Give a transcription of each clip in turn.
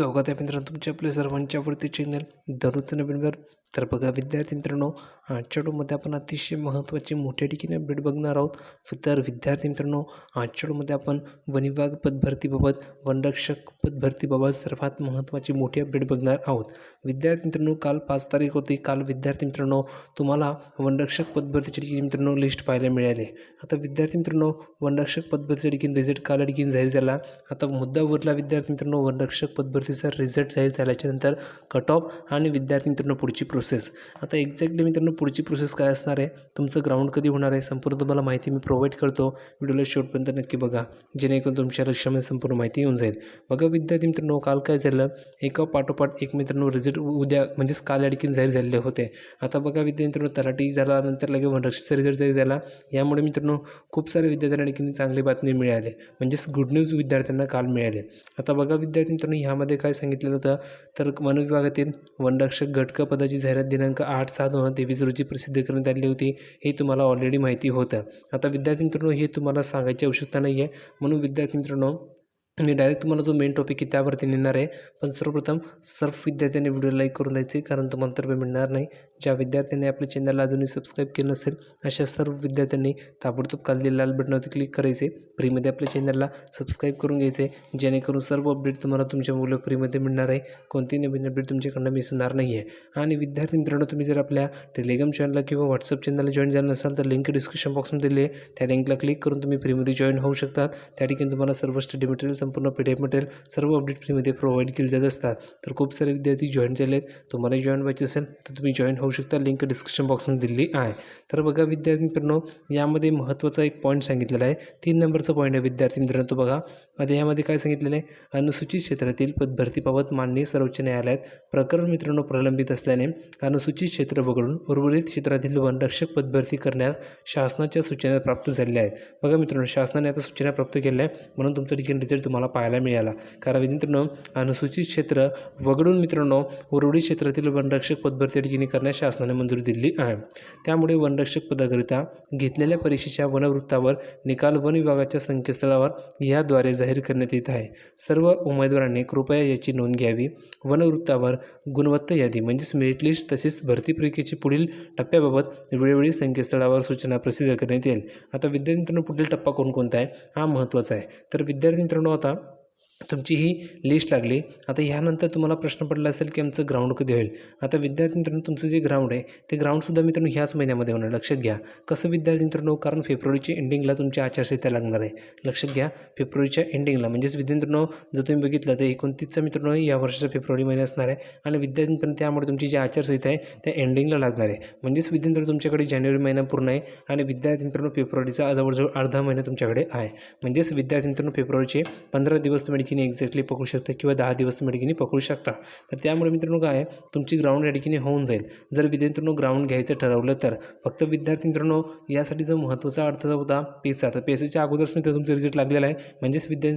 स्वागत आहे मित्रांनो तुमच्या आपल्या सर्वांच्या आवडते चॅनल दररोज नवीनवर. तर बघा विद्यार्थी मित्रांनो आजच्या डोमध्ये आपण अतिशय महत्त्वाची मोठ्या ठिकाणी अपडेट बघणार आहोत. तर विद्यार्थी मित्रांनो आजच्या डोमध्ये आपण वनविभाग पदभरतीबाबत वनरक्षक पदभरतीबाबत सर्वात महत्त्वाची मोठी अपडेट बघणार आहोत. विद्यार्थी मित्रांनो काल पाच तारीख होती. काल विद्यार्थी मित्रांनो तुम्हाला वनरक्षक पदभरतीची ठिकाणी मित्रांनो लिस्ट पाहायला मिळाली. आता विद्यार्थी मित्रांनो वनरक्षक पदभरतीच्या ठिकाणी रिझल्ट काल ठिकाणी जाहीर झाला? आता मुद्दा उरला विद्यार्थी मित्रांनो वनरक्षक पदभरतीचा रिझल्ट जाहीर झाल्याच्यानंतर कट ऑफ आणि विद्यार्थी मित्रांनो पुढची प्रोसेस आता एक्झॅक्टली मित्रांनो पुढची प्रोसेस काय असणार आहे? तुमचं ग्राउंड कधी होणार आहे? संपूर्ण तुम्हाला माहिती मी प्रोव्हाइड करतो. व्हिडिओला शेवटपर्यंत नक्की बघा. जेणेकरून तुमच्या लक्षामध्ये संपूर्ण माहिती येऊन जाईल. बघा विद्यार्थी मित्रांनो काल काय झालं? एका पाठोपाठ एक मित्रांनो रिझल्ट उद्या म्हणजेच काल या जाहीर झालेले होते. आता बघा विद्यार्थी मित्रांनो तलाठी झाला नंतर लगेच रिझल्ट जाहीर झाला यामुळे मित्रांनो खूप सारे विद्यार्थ्यांना आणखी चांगली बातमी मिळाली. म्हणजेच गुड न्यूज विद्यार्थ्यांना काल मिळाले. आता बघा विद्यार्थी मित्रांनो ह्यामध्ये काय सांगितलेलं होतं? तर वन विभागातील वनरक्षक घटक पदाची जाहिरात दिनांक आठ सहा दोन हजार तेवीस रोजी प्रसिद्ध करण्यात आली होती हे तुम्हाला ऑलरेडी माहिती होतं. आता विद्यार्थी मित्रांनो हे तुम्हाला सांगायची आवश्यकता नाही आहे म्हणून विद्यार्थी मित्रांनो मी डायरेक्ट तुम्हाला जो मेन टॉपिक आहे त्यावरती नेणार आहे. पण सर्वप्रथम सर्व विद्यार्थ्यांनी व्हिडिओ लाईक करून द्यायचे कारण तुम्हाला तर मिळणार नाही. ज्या विद्यार्थ्यांनी आपल्या चॅनलला अजूनही सबस्क्राईब केलं नसेल अशा सर्व विद्यार्थ्यांनी ताबडतोब खाली लाल बटनावरती क्लिक करायचे. फ्रीमध्ये आपल्या चॅनलला सबस्क्राईब करून घ्यायचे. जेणेकरून सर्व अपडेट तुम्हाला तुमच्या मुलं फ्रीमध्ये मिळणार आहे. कोणतीही नवीन अपडेट तुमच्याकडनं मिस होणार नाही आहे आणि विद्यार्थी मित्रांनो तुम्ही जर आपल्या टेलिग्राम चॅनलला किंवा व्हॉट्सअप चॅनलला जॉईन झालं नसाल तर लिंक डिस्क्रिप्शन बॉक्समध्ये दिली आहे. त्या लिंकला क्लिक करून तुम्ही फ्रीमध्ये जॉईन होऊ शकतात. त्या ठिकाणी तुम्हाला सर्व स्टडी मटेरियल संपूर्ण पी डी एफ मटेरियल सर्व अपडेट फ्रीमध्ये प्रोव्हाइड केले जात असतात. तर खूप सारे विद्यार्थी जॉईन झाले आहेत तुम्हाला जॉईन व्हायचे असेल तर तुम्ही जॉईन होऊ शकता लिंक डिस्क्रिप्शन बॉक्समध्ये दिली आहे. तर बघा विद्यार्थी मित्रांनो यामध्ये महत्त्वाचा एक पॉईंट सांगितलेला आहे. तीन नंबरचा पॉईंट आहे विद्यार्थी मित्रांनो तो बघा. आता यामध्ये काय सांगितलेलं आहे? अनुसूचित क्षेत्रातील पदभरतीबाबत माननीय सर्वोच्च न्यायालयात प्रकरण मित्रांनो प्रलंबित असल्याने अनुसूचित क्षेत्र वगळून उर्वरित क्षेत्रातील वनरक्षक पदभरती करण्यास शासनाच्या सूचना प्राप्त झालेल्या आहेत. बघा मित्रांनो शासनाने आता सूचना प्राप्त केल्या आहे म्हणून तुमचा ठिकाणी रिझल्ट तुम्हाला पाहायला मिळाला. कारण मित्रांनो अनुसूचित क्षेत्र वगळून मित्रांनो उर्वरित क्षेत्रातील वनरक्षक पदभरती ठिकाणी करण्यास शासनाने मंजुरी दिली आहे. त्यामुळे वनरक्षक पदाकरिता घेतलेल्या परीक्षेच्या वनवृत्तावर निकाल वन विभागाच्या संकेतस्थळावर याद्वारे जाहीर करण्यात येत आहे. सर्व उमेदवारांनी कृपया याची नोंद घ्यावी. वनवृत्तावर गुणवत्ता यादी म्हणजेच मेरिट लिस्ट तसेच भरती प्रक्रियेची पुढील टप्प्याबाबत वेळोवेळी संकेतस्थळावर सूचना प्रसिद्ध करण्यात येईल. आता विद्यार्थी मित्रांनो पुढील टप्पा कोणकोणता आहे? हा महत्त्वाचा आहे. तर विद्यार्थी मित्रांनो आता तुमची ही लिस्ट लागली. आता ह्यानंतर तुम्हाला प्रश्न पडला असेल की आमचं ग्राउंड कधी होईल? आता विद्यार्थी मित्रांनो तुमचं जे ग्राउंड आहे ते ग्राउंडसुद्धा मित्रांनो ह्याच महिन्यामध्ये होणार. लक्षात घ्या. कसं विद्यार्थी मित्रांनो कारण फेब्रुवारीच्या एंडिंगला तुमची आचारसंहिता लागणार आहे. लक्षात घ्या फेब्रुवारीच्या एंडिंगला म्हणजेच विद्यार्थ्यांनो जर तुम्ही बघितलं तर एकोणतीसचा मित्रांनो या वर्षाचा फेब्रुवारी महिना असणार आहे. आणि विद्यार्थी मित्रांनो त्यामुळे तुमची जी आचारसंहिता आहे त्या एंडिंगला लागणार आहे. म्हणजेच विद्यार्थी तुमच्याकडे जानेवारी महिना पूर्ण आहे. आणि विद्यार्थी मित्रांनो फेब्रुवारीचा जवळजवळ अर्धा महिना तुमच्याकडे आहे. म्हणजेच विद्यार्थी मित्रांनो फेब्रुवारीचे पंधरा दिवस तुम्ही ठिकाणी एक्झॅक्टली पकडू शकता किंवा दहा दिवस तुम्ही ठिकाणी पकडू शकता. तर त्यामुळे मित्रांनो काय तुमची ग्राउंड या ठिकाणी होऊन जाईल. जर विद्यार्थ्यांनो ग्राउंड घ्यायचं ठरवलं तर. फक्त विद्यार्थी मित्रांनो यासाठी जो महत्त्वाचा अडथळा होता पेसा तर पेसाच्या अगोदरच मित्र तुमचा रिझल्ट लागलेला आहे. म्हणजेच विद्यार्थी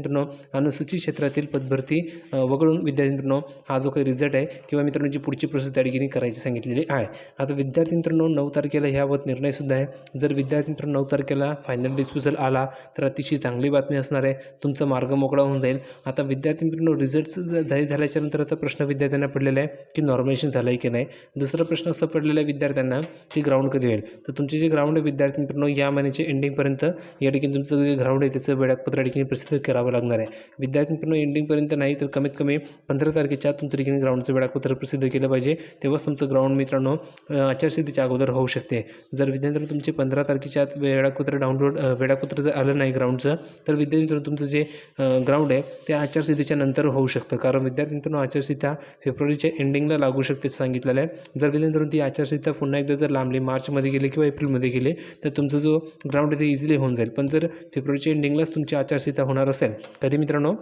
अनुसूचित क्षेत्रातील पदभरती वगळून विद्यार्थी मित्रांनो हा जो काही रिझल्ट आहे किंवा मित्रांनो जी पुढची प्रोसेस त्या ठिकाणी करायची सांगितलेली आहे. आता विद्यार्थी मित्रांनो नऊ तारखेला ह्याबाबत निर्णयसुद्धा आहे. जर विद्यार्थी मित्रांनो नऊ तारखेला फायनल डिस्पोजल आला तर अतिशय चांगली बातमी असणार आहे. तुमचा मार्ग मोकळा होऊन जाईल. आता विद्यार्थी मित्रांनो रिझल्ट जाहीर झाल्याच्यानंतर आता प्रश्न विद्यार्थ्यांना पडलेला आहे की नॉर्मेशन झालं आहे की नाही? दुसरा प्रश्न असा पडलेला आहे विद्यार्थ्यांना की ग्राउंड कधी होईल? तर तुमचे जे ग्राउंड आहे विद्यार्थी मित्रांनो या महिन्याच्या एंडिंगपर्यंत या ठिकाणी तुमचं जे ग्राउंड आहे त्याचं वेळापत्र या ठिकाणी प्रसिद्ध करावं लागणार आहे. विद्यार्थी मित्रांनो एंडिंगपर्यंत नाही तर कमीत कमी पंधरा तारखेच्या तुमच्या ठिकाणी ग्राउंडचं वेळापत्र प्रसिद्ध केलं पाहिजे. तेव्हाच तुमचं ग्राउंड मित्रांनो आचारसंहितेच्या अगोदर होऊ शकते. जर विद्यार्थी तुमचे पंधरा तारखेच्या आत वेळापत्र डाउनलोड वेळापत्र जर आलं नाही ग्राउंडचं तर विद्यार्थी मित्रांनो तुमचं जे ग्राउंड आहे ते आचारसंहितेच्या नंतर होऊ शकतं. कारण विद्यार्थी मित्रांनो आचारसंहिता फेब्रुवारीच्या एंडिंगला लागू शकते सांगितलेलं आहे. जर विद्यार्थी ती आचारसंहिता पुन्हा एकदा जर लांबली मार्चमध्ये गेली किंवा एप्रिलमध्ये गेले तर तुमचा जो ग्राउंड आहे ते इझिली होऊन जाईल. पण जर फेब्रुवारीच्या एंडिंगलाच तुमची आचारसंहिता होणार असेल कधी मित्रांनो?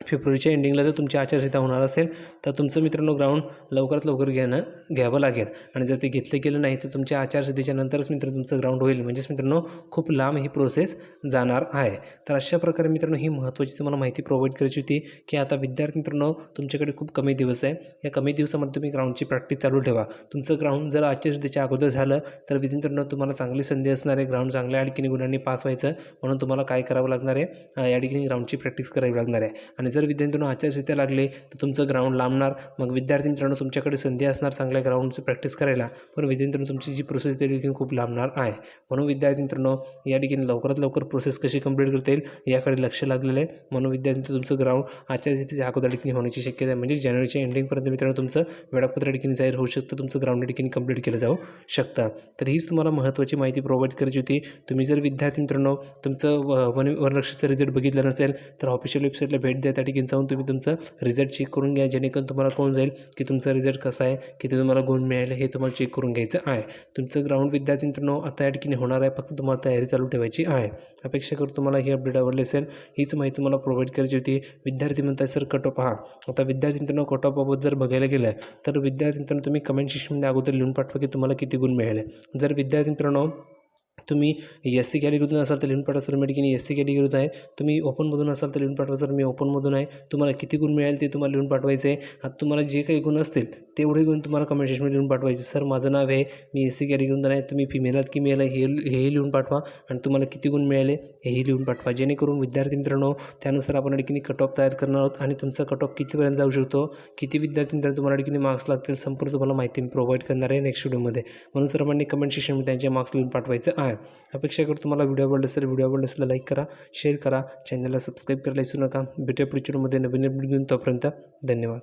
फेब्रुवारीच्या एंडिंगला जर तुमची आचारसंहिता होणार असेल तर तुमचं मित्रांनो ग्राउंड लवकरात लवकर घेणं घ्यावं लागेल. आणि जर ते घेतलं गेलं नाही तर तुमच्या आचारसंहितेच्या नंतरच मित्र तुमचं ग्राउंड होईल. म्हणजेच मित्रांनो खूप लांब ही प्रोसेस जाणार आहे. तर अशा प्रकारे मित्रांनो ही महत्त्वाची तुम्हाला माहिती प्रोव्हाइड करायची होती की आता विद्यार्थी मित्रांनो तुमच्याकडे खूप कमी दिवस आहे. या कमी दिवसामध्ये तुम्ही ग्राउंडची प्रॅक्टिस चालू ठेवा. तुमचं ग्राउंड जर आचारसंहितेच्या अगोदर झालं तर विद्यार्थ्यांनो तुम्हाला चांगली संधी असणार आहे. ग्राउंड चांगल्या अडकीने गुणांनी पास व्हायचं. म्हणून तुम्हाला काय करावं लागणार आहे? या ठिकाणी ग्राउंडची प्रॅक्टिस करावी लागणार आहे. आणि आणि जर विद्यार्थ्यांना आचारसंहिता लागले तर तुमचं ग्राउंड लांबणार. मग विद्यार्थी मित्रांनो तुमच्याकडे संधी असणार चांगल्या ग्राउंडचं प्रॅक्टिस करायला. पण विद्यार्थ्यांनो तुमची जी प्रोसेस त्या ठिकाणी खूप लांबणार आहे. म्हणून विद्यार्थी मित्रांनो या ठिकाणी लवकरात लवकर प्रोसेस कशी कंप्लीट करता येईल याकडे लक्ष लागलेलं आहे. म्हणून विद्यार्थी तुमचं ग्राउंड आचारसंहितेच्या अगोदर ठिकाणी होण्याची शक्यता आहे. म्हणजे जानेवारीच्या एंडिंगपर्यंत मित्रांनो तुमचं वेळापत्र ठिकाणी जाहीर होऊ शकतं. तुमचं ग्राउंड ठिकाणी कंप्लीट केलं जाऊ शकतं. तर हीच तुम्हाला महत्त्वाची माहिती प्रोव्हाइड करायची होती. तुम्ही जर विद्यार्थी मित्रांनो तुमचं व- वन वनरक्षाचं रिझल्ट बघितला नसेल तर ऑफिशियल वेबसाईटला भेट द्या त्या ठिकाणी जाऊन तुम्ही तुमचं रिझल्ट चेक करून घ्या. जेणेकरून तुम्हाला कोण जाईल की तुमचा रिझल्ट कसा आहे किती तुम्हाला गुण मिळाले हे तुम्हाला चेक करून घ्यायचं आहे. तुमचं ग्राउंड विद्यार्थी मित्रांनो आता या ठिकाणी होणार आहे. फक्त तुम्हाला तयारी चालू ठेवायची आहे. अपेक्षा करतो तुम्हाला ही अपडेट आवडली असेल हीच माहिती तुम्हाला प्रोव्हाइड करायची होती. विद्यार्थी म्हणताय सर कट ऑफ हा आता विद्यार्थी मित्रांनो कट ऑफबाबत जर बघायला गेलं तर विद्यार्थी मित्रांनो तुम्ही कमेंट सेक्शनमध्ये अगोदर लिहून पाठवा की तुम्हाला किती गुण मिळाले. जर विद्यार्थी मित्रांनो तुम्ही एस सी कॅटेगरीतून असाल तर लिहून पाठवा सर मी एस सी कॅटेगरीत आहे. तुम्ही ओपनमधून असाल तर लिहून पाठवा सर मी ओपनमधून आहे. तुम्हाला किती गुण मिळेल ते तुम्हाला लिहून पाठवायचे आहे. आता तुम्हाला जे काही गुण असतील तेवढे गुण तुम्हाला कमेंट सेक्शनमध्ये लिहून पाठवायचे सर माझं नाव आहे मी एस सी कॅटेगरीतून आहे. तुम्ही फिमेल आहात की मेल आहे हे हेही लिहून पाठवा. आणि तुम्हाला किती गुण मिळाले हेही लिहून पाठवा. जेणेकरून विद्यार्थी मित्रांनो त्यानुसार आपण ठिकाणी कट ऑफ तयार करणार आहोत आणि तुमचा कट ऑफ कितीपर्यंत जाऊ शकतो किती विद्यार्थी मित्रांनो तुम्हाला ठिकाणी मार्क्स लागतील संपूर्ण तुम्हाला माहिती मी प्रोव्हाइड करणार आहे नेक्स्ट व्हिडिओमध्ये म्हणून सर्वांनी कमेंट सेक्शनमध्ये त्यांचे मार्क्स लिहून पाठवायचं आहे. अपेक्षा करतो तुम्हाला व्हिडिओ आवडला असेल व्हिडिओ आवडला असेल लाईक करा शेअर करा. चॅनलला सबस्क्राईब करायला विसरू नका. भेटूया पुढच्या नवीन अपडेट घेऊन. तोपर्यंत धन्यवाद.